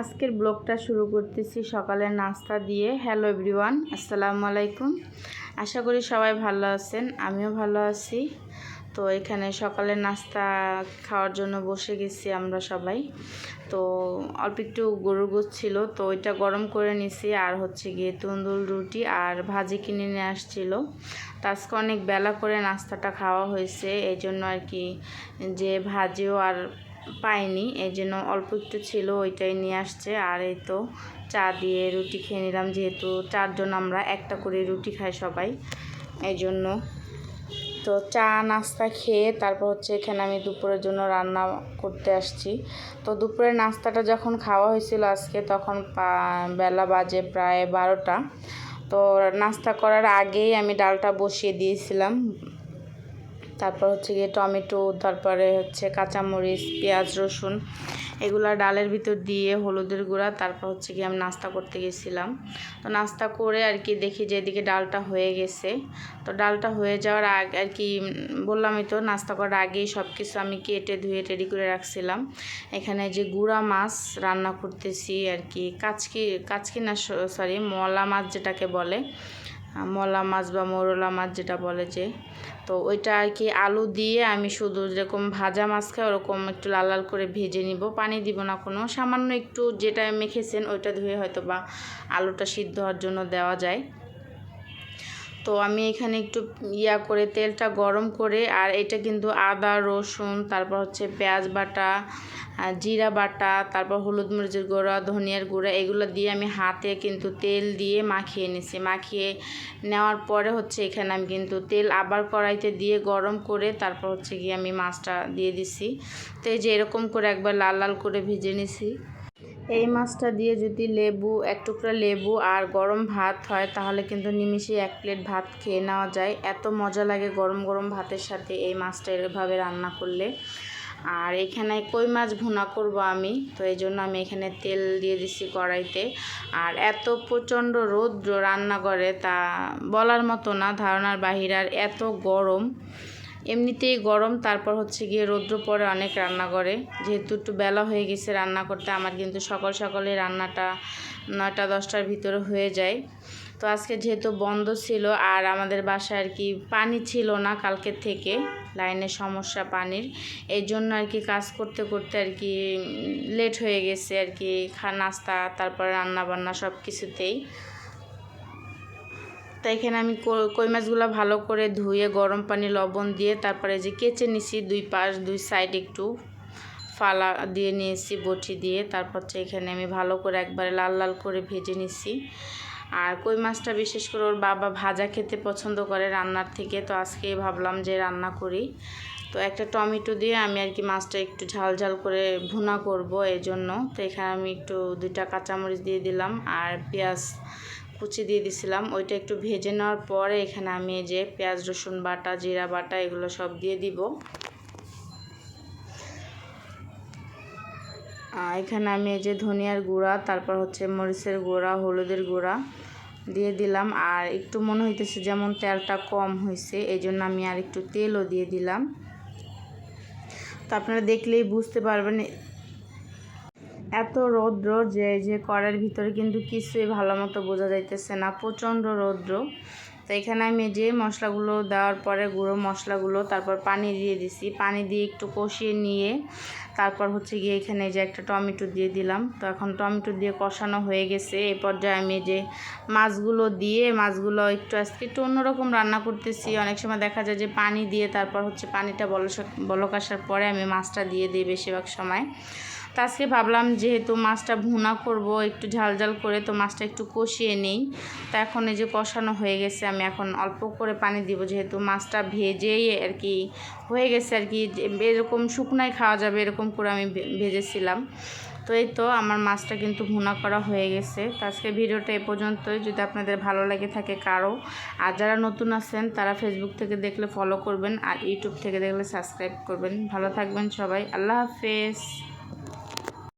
আজকের ব্লগটা শুরু করতেছি সকালের নাস্তা দিয়ে। হ্যালো এভরিওয়ান আসসালামু আলাইকুম। আশা করি সবাই ভালো আছেন, আমিও ভালো আছি। তো এখানে সকালের নাস্তা খাওয়ার জন্য বসে গেছি আমরা সবাই। তো অল্প একটু গরুর গোছ ছিল, তো ওইটা গরম করে নিছি। আর হচ্ছে গিয়ে তন্দুল রুটি আর ভাজি কিনে নিয়ে আসছিল। তো আজকে অনেক বেলা করে নাস্তাটা খাওয়া হয়েছে এই জন্য আর কি যে ভাজিও আর পাইনি এই জন্য অল্প একটু ছিল, ওইটাই নিয়ে আসছে। আর এই তো চা দিয়ে রুটি খেয়ে নিলাম, যেহেতু চারজন আমরা, একটা করে রুটি খাই সবাই। এই জন্য তো চা, নাস্তা খেয়ে তারপর হচ্ছে এখানে আমি দুপুরের জন্য রান্না করতে আসছি। তো দুপুরের নাস্তাটা যখন খাওয়া হয়েছিল আজকে, তখন বেলা বাজে প্রায় বারোটা। তো নাস্তা করার আগেই আমি ডালটা বসিয়ে দিয়েছিলাম। তারপর হচ্ছে গিয়ে টমেটো, তারপরে হচ্ছে কাঁচামরিচ, পেঁয়াজ, রসুন এগুলো ডালের ভিতর দিয়ে হলুদের গুঁড়া, তারপর হচ্ছে গিয়ে আমি নাস্তা করতে গেছিলাম। তো নাস্তা করে আর কি দেখি যে এদিকে ডালটা হয়ে গেছে। তো ডালটা হয়ে যাওয়ার আগে, আর কি বললামই তো, নাস্তা করার আগেই সব কিছু আমি কেটে ধুয়ে রেডি করে রাখছিলাম। এখানে যে গুঁড়া মাছ রান্না করতেছি আর কি, কাচকি কাচকি না সরি মলা মাছ যেটাকে বলে মলা মাছ বা মোরলা মাছ যেটা বলে যে। তো ওইটা আর কি আলু দিয়ে আমি শুধু যেরকম ভাজা মাছ খাই, ওরকম একটু লাল লাল করে ভেজে নিব। পানি দিব না কোনো, সামান্য একটু যেটা মেখেছেন ওইটা ধুয়ে হয়তো বা আলুটা সিদ্ধ হওয়ার জন্য দেওয়া যায়। তো আমি এখানে একটু ইয়া করে তেলটা গরম করে, আর এটা কিন্তু আদা, রসুন, তারপর হচ্ছে পেঁয়াজ বাটা জিরা বাটা, তারপর হলুদ মরিচের গুঁড়া, ধনিয়ার গুঁড়া, এগুলো দিয়ে আমি হাতে কিন্তু তেল দিয়ে মাখিয়ে নিছি। মাখিয়ে নেওয়ার পরে হচ্ছে এখানে আমি কিন্তু তেল আবার কড়াইতে দিয়ে গরম করে তারপর হচ্ছে গিয়ে আমি মাছটা দিয়ে দিছি। তো এই যে এরকম করে একবার লাল লাল করে ভেজে নিছি। এই মাছটা দিয়ে যদি লেবু, এক টুকরা লেবু আর গরম ভাত হয়, তাহলে কিন্তু নিমিশে এক প্লেট ভাত খেয়ে নেওয়া যায়। এত মজা লাগে গরম গরম ভাতের সাথে এই মাছটা এভাবে রান্না করলে। আর এখানে কই মাছ ভুনা করব আমি? তো এই জন্য আমি এখানে তেল দিয়ে দিচ্ছি কড়াইতে। আর এত প্রচণ্ড রৌদ্র রান্নাঘরে তা বলার মতো না, ধারণার বাহির আর এত গরম। এমনিতেই গরম, তারপর হচ্ছে গিয়ে রৌদ্র পরে অনেক রান্না করে। যেহেতু একটু বেলা হয়ে গেছে রান্না করতে, আমার কিন্তু সকাল সকালে রান্নাটা নয়টা, দশটার ভিতরে হয়ে যায়। তো আজকে যেহেতু বন্ধ ছিল আর আমাদের বাসায় আর কি পানি ছিল না কালকের থেকে, লাইনের সমস্যা পানির, এই জন্য আর কি কাজ করতে করতে আর কি লেট হয়ে গেছে আর কি, খা, নাস্তা, তারপর রান্না বান্না সব কিছুতেই তো এখানে আমি কই মাছগুলো ভালো করে ধুয়ে গরম পানি, লবণ দিয়ে তারপরে যে কেচে নিছি দুই পাশ, দুই সাইড একটু ফালা দিয়ে নিয়েছি, বটি দিয়ে। তারপর হচ্ছে এখানে আমি ভালো করে একবারে লাল লাল করে ভেজে নিছি। আর কই মাছটা বিশেষ করে ওর বাবা ভাজা খেতে পছন্দ করে রান্নার থেকে, তো আজকে ভাবলাম যে রান্না করি। তো একটা টমেটো দিয়ে আমি আর কি মাছটা একটু ঝাল ঝাল করে ভুনা করব এই জন্য তো এখানে আমি একটু দুইটা কাঁচামরিচ দিয়ে দিলাম। আর পেঁয়াজ কুচি দিয়ে দিছিলাম। ওইটা একটু ভেজে নেওয়ার পরে এখানে আমি এই যে পেঁয়াজ, রসুন বাটা, জিরা বাটা এগুলো সব দিয়ে দিব। এখানে আমি এই যে ধনিয়ার গুঁড়া, তারপর হচ্ছে মরিচের গুঁড়া, হলুদের গুঁড়া দিয়ে দিলাম। আর একটু মনে হইতেছে যেমন তেলটা কম হয়েছে এই জন্য আমি আর একটু তেলও দিয়ে দিলাম। তো আপনারা দেখলেই বুঝতে পারবেন এত রৌদ্র যে যে কড়ের ভিতরে কিন্তু কিছুই ভালো মতো বোঝা যাইতেছে না, প্রচণ্ড রৌদ্র। তো এখানে আমি যে মশলাগুলো দেওয়ার পরে গুঁড়ো মশলাগুলো, তারপর পানি দিয়ে দিছি। পানি দিয়ে একটু কষিয়ে নিয়ে, তারপর হচ্ছে গিয়ে এখানে যে একটা টমেটো দিয়ে দিলাম। তো এখন টমেটো দিয়ে কষানো হয়ে গেছে। এই পর্যায়ে আমি যে মাছগুলো দিয়ে, মাছগুলো একটু আজকে একটু অন্যরকম রান্না করতেছি। অনেক সময় দেখা যায় যে পানি দিয়ে, তারপর হচ্ছে পানিটা বলক আসার পরে আমি মাছটা দিয়ে দিই বেশিরভাগ সময়। তো আজকে ভাবলাম যেহেতু মাছটা ভুনা করব, একটু ঝাল ঝাল করে তো মাছটা একটু কষিয়ে নেই। তা এখন এই যে কষানো হয়ে গেছে, আমি এখন অল্প করে পানি দিব যেহেতু মাছটা ভেজেই আর কি হয়ে গেছে আর কি। এরকম শুকনায় খাওয়া যাবে এরকম করে আমি ভেজেছিলাম। তো এই তো আমার মাছটা কিন্তু ভুনা করা হয়ে গেছে। তো আজকে ভিডিওটা এ পর্যন্তই। যদি আপনাদের ভালো লাগে থাকে কারও। আর যারা নতুন আছেন, তারা ফেসবুক থেকে দেখলে ফলো করবেন। আর ইউটিউব থেকে দেখলে সাবস্ক্রাইব করবেন। ভালো থাকবেন সবাই। আল্লাহ হাফেজ।